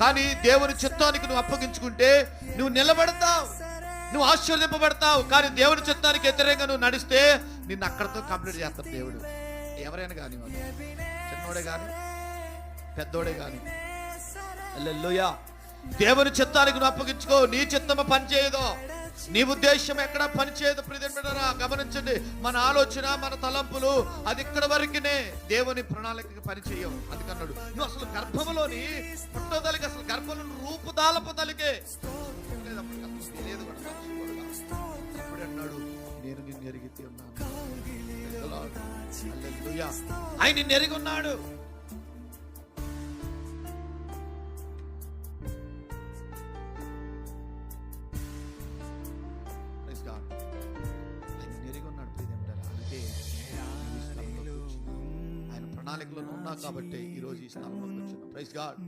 కానీ దేవుని చిత్తానికి నువ్వు అప్పగించుకుంటే నువ్వు నిలబడతావు. నువ్వు ఆశ్చర్యపబడతావు కానీ దేవుని చిత్తానికి వ్యతిరేకంగా నువ్వు నడిస్తే నిన్ను అక్కడతో కంప్లీట్ చేస్తాడు దేవుడు. ఎవరైనా కానీ చిన్నోడే కానీ పెద్దోడే కానీ. హల్లెలూయా. దేవుని చిత్తానికి నువ్వు అప్పగించుకో. నీ చిత్తమ పనిచేయదు. నీ ఉద్దేశం ఎక్కడ పనిచేయదు. ప్రియరా గమనించండి. మన ఆలోచన మన తలంపులు అది ఇక్కడ వరకునే దేవుని ప్రణాళికకి పనిచేయవు. అందుకన్నాడు. నువ్వు అసలు గర్భములోని పుట్టదలిక అసలు గర్భంలో తెలియదు అన్నాడు నేను నిన్ను ఎరిగితే ఉన్నాను. ఆయన నిన్ను ఎరిగి ఉన్నాడు. నెరిగి ఉన్నాడు ఆయన ప్రణాళికలో ఉన్నా కాబట్టి ఈ రోజు ఈ స్థలంలోకి వచ్చిన ప్రైజ్ గాడ్